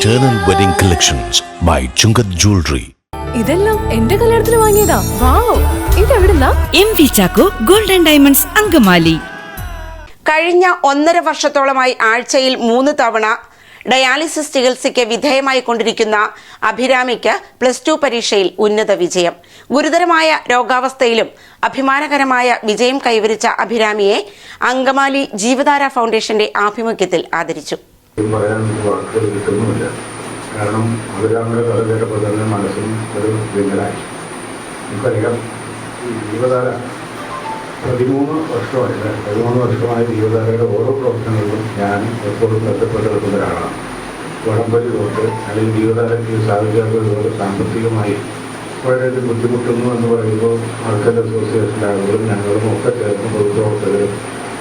Eternal Wedding Collections by Chungat Jewelry. ഇതെല്ലാം എന്റെ കല്യാണത്തിന് വാങ്ങിയതാ. Wow ഇതെവിടുന്നാ M V Chacko golden diamonds Angamaly. കഴിഞ്ഞ ഒന്നര വർഷത്തോളമായി ആഴ്ചയിൽ മൂന്ന് തവണ ഡയാലിസിസ് ചികിത്സയ്ക്ക് വിധേയമായി കൊണ്ടിരിക്കുന്ന അഭിരാമിക്ക് പ്ലസ് ടു പരീക്ഷയിൽ ഉന്നത വിജയം. ഗുരുതരമായ രോഗാവസ്ഥയിലും അഭിമാനകരമായ വിജയം കൈവരിച്ച അഭിരാമിയെ അങ്കമാലി ജീവധാര ഫൗണ്ടേഷന്റെ ആഭിമുഖ്യത്തിൽ ആദരിച്ചു. പറയാൻ വാക്കുകൾ കിട്ടുന്നുമില്ല. കാരണം അവരവരുടെ കഥ കേട്ടപ്പോൾ തന്നെ മനസ്സിൽ ഒരു വിങ്ങലായി. നമുക്കറിയാം ജീവധാര പതിമൂന്ന് വർഷമായിട്ട് പതിമൂന്ന് വർഷമായ ജീവധാരയുടെ ഓരോ പ്രവർത്തനങ്ങളിലും ഞാൻ എപ്പോഴും ബന്ധപ്പെട്ട് നിൽക്കുന്ന ഒരാളാണ്. വടംവലി തൊട്ട് അല്ലെങ്കിൽ ജീവധാരയ്ക്ക് സാധിക്കാത്തതുപോലെ സാമ്പത്തികമായി വളരെയധികം ബുദ്ധിമുട്ടുന്നു എന്ന് പറയുമ്പോൾ മർക്കറ്റ് അസോസിയേഷന്റെ ആളുകളും ഞങ്ങളും ഒക്കെ ചേർന്ന് പൊതുപ്രവർത്തകരും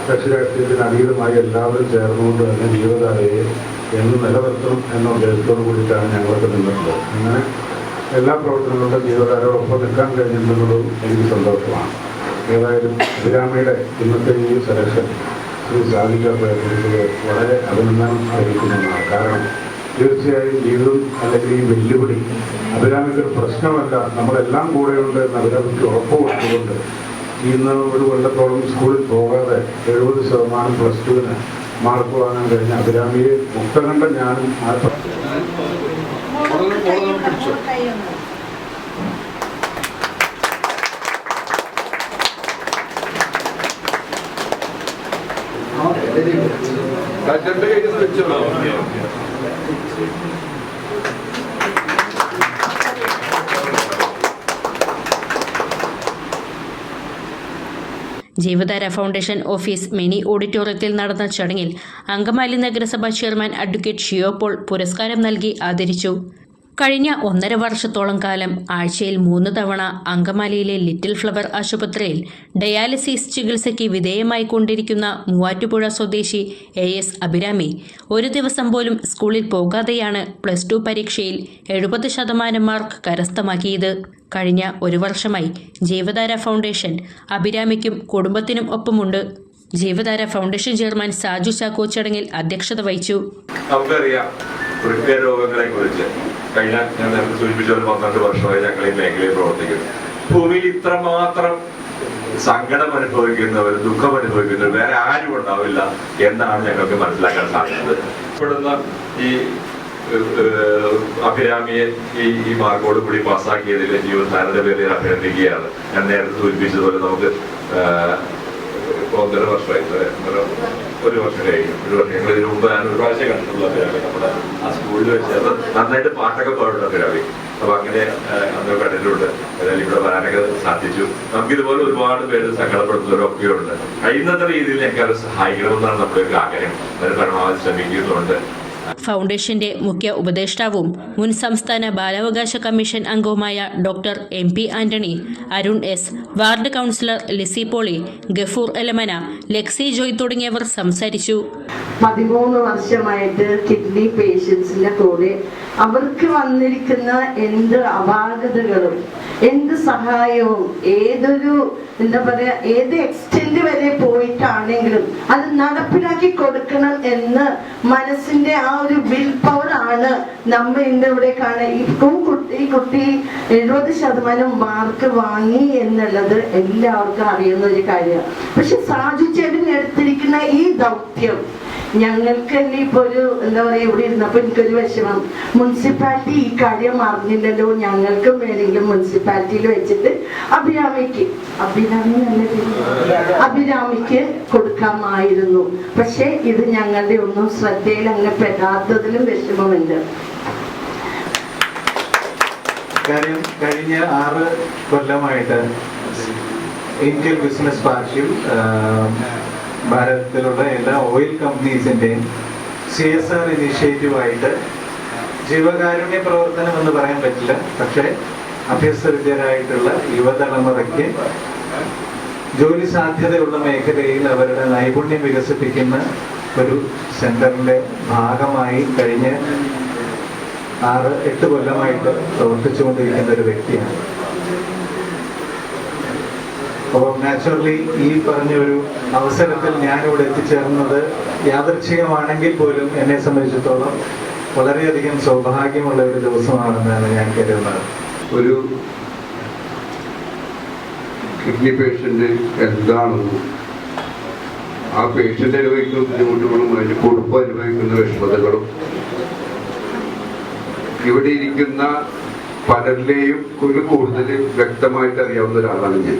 കക്ഷിരാഷ്ട്രീയത്തിന് അതീതമായി എല്ലാവരും ചേർന്നുകൊണ്ട് തന്നെ ജീവധാരയെ എന്ന് നിലനിർത്തണം എന്ന ഉദ്ദേശത്തോടു കൂടിയിട്ടാണ് ഞങ്ങളൊക്കെ നിന്നിട്ടുള്ളത്. അങ്ങനെ എല്ലാ പ്രവർത്തനങ്ങളുടെ ജീവധാരയോടൊപ്പം നിൽക്കാൻ കഴിഞ്ഞിട്ടുള്ളതും എനിക്ക് സന്തോഷമാണ്. ഏതായാലും അഭിരാമയുടെ ഇന്നത്തെ ഈ സെലക്ഷൻ ശ്രീ സാധിക്കാത്ത വളരെ അഭിനന്ദനം അറിയിക്കുന്നതാണ്. കാരണം തീർച്ചയായും ജീവിതം അല്ലെങ്കിൽ ഈ വെല്ലുവിളി അഭിരാമിക്കൊരു പ്രശ്നമല്ല. നമ്മളെല്ലാം കൂടെയുണ്ട് എന്ന് അഭിരാമിക്ക് ഉറപ്പ് കൊടുത്തുകൊണ്ട് ഇന്ന് ഒരു കൊല്ലത്തോളം സ്കൂളിൽ പോകാതെ എഴുപത് ശതമാനം പ്ലസ് ടുവിന് മാർക്ക് വാങ്ങാൻ കഴിഞ്ഞ അഭിരാമിയെ മുക്തകണ്ട ഞാനും ആ ജീവധാര ഫൗണ്ടേഷൻ ഓഫീസ് മിനി ഓഡിറ്റോറിയത്തിൽ നടന്ന ചടങ്ങിൽ അങ്കമാലി നഗരസഭ ചെയർമാൻ അഡ്വക്കേറ്റ് ഷിയോപോൾ പുരസ്കാരം നൽകി ആദരിച്ചു കഴിഞ്ഞ ഒന്നര വർഷത്തോളം കാലം ആഴ്ചയിൽ മൂന്ന് തവണ അങ്കമാലിയിലെ ലിറ്റിൽ ഫ്ലവർ ആശുപത്രിയിൽ ഡയാലിസിസ് ചികിത്സയ്ക്ക് വിധേയമായി കൊണ്ടിരിക്കുന്ന മൂവാറ്റുപുഴ സ്വദേശി എ എസ് അഭിരാമി ഒരു ദിവസം പോലും സ്കൂളിൽ പോകാതെയാണ് പ്ലസ് ടു പരീക്ഷയിൽ എഴുപത് ശതമാനം മാർക്ക് കരസ്ഥമാക്കിയത്. കഴിഞ്ഞ ഒരു വർഷമായി ജീവധാര ഫൗണ്ടേഷൻ അഭിരാമിക്കും കുടുംബത്തിനും ഒപ്പമുണ്ട്. ജീവധാര ഫൗണ്ടേഷൻ ചെയർമാൻ സാജു ചാക്കോ ചടങ്ങിൽ അധ്യക്ഷത വഹിച്ചു. നമുക്കറിയാം രോഗങ്ങളെ കുറിച്ച് കഴിഞ്ഞ ഞാൻ നേരത്തെ സൂചിപ്പിച്ച ഒരു പന്ത്രണ്ട് വർഷമായി ഞങ്ങൾ ഈ മേഖലയിൽ പ്രവർത്തിക്കുന്നു. ഭൂമിയിൽ ഇത്രമാത്രം സങ്കടം അനുഭവിക്കുന്നവർ ദുഃഖം അനുഭവിക്കുന്നവർ വേറെ ആരും ഉണ്ടാവില്ല എന്നാണ് ഞങ്ങൾക്ക് മനസ്സിലാക്കാൻ സാധിക്കുന്നത്. ഇവിടുന്ന് ഈ അഭിരാമിയെ ഈ ഈ മാർക്കോട് കൂടി പാസ്സാക്കിയതിൽ ജീവധാരന്റെ പേരിൽ അഭിനന്ദിക്കുകയാണ്. ഞാൻ നേരത്തെ സൂചിപ്പിച്ചതുപോലെ നമുക്ക് ഒന്നര വർഷമായി ഒരു വർഷം കഴിഞ്ഞു ഒരു വർഷം ഞങ്ങൾ ഇതിനു മുമ്പ് ഞാൻ ഒരു പ്രാവശ്യം കണ്ടിട്ടുള്ള പിരാമി നമ്മുടെ ആ സ്കൂളിൽ വെച്ച് അത് നന്നായിട്ട് പാട്ടൊക്കെ പാടുന്ന പിരാമി അപ്പൊ അങ്ങനെ അന്ന് കണ്ടിട്ടുണ്ട് ഏതായാലും ഇവിടെ വരാനൊക്കെ സാധിച്ചു. നമുക്ക് ഇതുപോലെ ഒരുപാട് പേര് സങ്കടപ്പെടുത്തുന്നവരൊക്കെ ഉണ്ട് കഴിയുന്നത്ര രീതിയിൽ ഞങ്ങൾക്ക് അവരെ സഹായിക്കണമെന്നാണ് നമ്മുടെ ഒരു ആഗ്രഹം. അതിന് പരമാവധി ശ്രമിക്കുന്നുണ്ട് ഫൗണ്ടേഷന്റെ മുഖ്യ ഉപദേഷ്ടാവും മുൻ സംസ്ഥാന ബാലാവകാശ കമ്മീഷൻ അംഗവുമായ doctor M P Antony Arun S ward councillor Lizzy Poly Gafoor Elamana Lexi Joy തുടങ്ങിയവർ സംസാരിച്ചു. പതിമൂന്ന് വർഷമായിട്ട് കിഡ്നി പേഷ്യൻസിന്റെ കൂടെ അവർക്ക് വന്നിരിക്കുന്ന എന്ത് അപാകതകളും എന്ത് സഹായവും ഏതൊരു എന്താ പറയാ ഏത് എക്സ്റ്റെന്റ് വരെ പോയിട്ടാണെങ്കിലും അത് നടപ്പിലാക്കി കൊടുക്കണം എന്ന് മനസ്സിന്റെ ആ ഒരു വിൽ പവർ ആണ്. നമ്മൾ ഇന്ന് ഇവിടെ കാണാൻ ഇപ്പം കുട്ടി കുട്ടി എഴുപത് ശതമാനം മാർക്ക് വാങ്ങി എന്നുള്ളത് എല്ലാവർക്കും അറിയുന്ന ഒരു കാര്യമാണ്. പക്ഷെ സാജു ചേട്ടൻ എടുത്തിരിക്കുന്ന ഈ ദൗത്യം ഞങ്ങൾക്ക് തന്നെ ഇപ്പൊ ഒരു എന്താ പറയാ ഇവിടെ ഇരുന്നപ്പോ എനിക്കൊരു വിഷമം. മുനിസിപ്പാലിറ്റി ഈ കാര്യം അറിഞ്ഞില്ലല്ലോ. ഞങ്ങൾക്കും വേണമെങ്കിലും മുനിസിപ്പാലിറ്റിയിൽ വെച്ചിട്ട് അഭിരാമിക്ക് അഭിരാമി നല്ല. അഭിരാമിക്ക് കൊടുക്കാമായിരുന്നു. പക്ഷെ ഇത് ഞങ്ങളുടെ ഒന്നും ശ്രദ്ധയിൽ അങ്ങനെ പെടാത്തതിലും വിഷമമുണ്ട്. കാര്യം കഴിഞ്ഞ ആറ് കൊല്ലമായിട്ട് ഇന്ത്യൻ ബിസിനസ് പാർക്കിൽ ഭാരതത്തിലുള്ള എല്ലാ ഓയിൽ കമ്പനീസിന്റെയും സി എസ് ആർ ഇനീഷ്യേറ്റീവായിട്ട് ജീവകാരുണ്യ പ്രവർത്തനം എന്ന് പറയാൻ പറ്റില്ല. പക്ഷേ അഭ്യസ്തവിദ്യരായിട്ടുള്ള യുവതലമുറയ്ക്ക് ജോലി സാധ്യതയുള്ള മേഖലയിൽ അവരുടെ നൈപുണ്യം വികസിപ്പിക്കുന്ന ഒരു സെന്ററിന്റെ ഭാഗമായി കഴിഞ്ഞ ആറ് എട്ട് കൊല്ലമായിട്ട് പ്രവർത്തിച്ചുകൊണ്ടിരിക്കുന്ന ഒരു വ്യക്തിയാണ്. അപ്പോൾ നാച്ചുറലി ഈ പറഞ്ഞ ഒരു അവസരത്തിൽ ഞാനിവിടെ എത്തിച്ചേർന്നത് യാദൃച്ഛികമാണെങ്കിൽ പോലും എന്നെ സംബന്ധിച്ചിടത്തോളം വളരെയധികം സൗഭാഗ്യമുള്ള ഒരു ദിവസമാണെന്നാണ് ഞാൻ കരുതുന്നത്. ഒരു കിഡ്നി പേഷ്യന്റ് എന്താണെന്നും ആ പേഷ്യന്റ് അനുഭവിക്കുന്ന ബുദ്ധിമുട്ടുകളും അതിന്റെ കുടുംബം അനുഭവിക്കുന്ന വിഷമതകളും ഇവിടെ ഇരിക്കുന്ന പലരിലെയും ഒരു കൂടുതൽ വ്യക്തമായിട്ട് അറിയാവുന്ന ഒരാളാണ് ഞാൻ.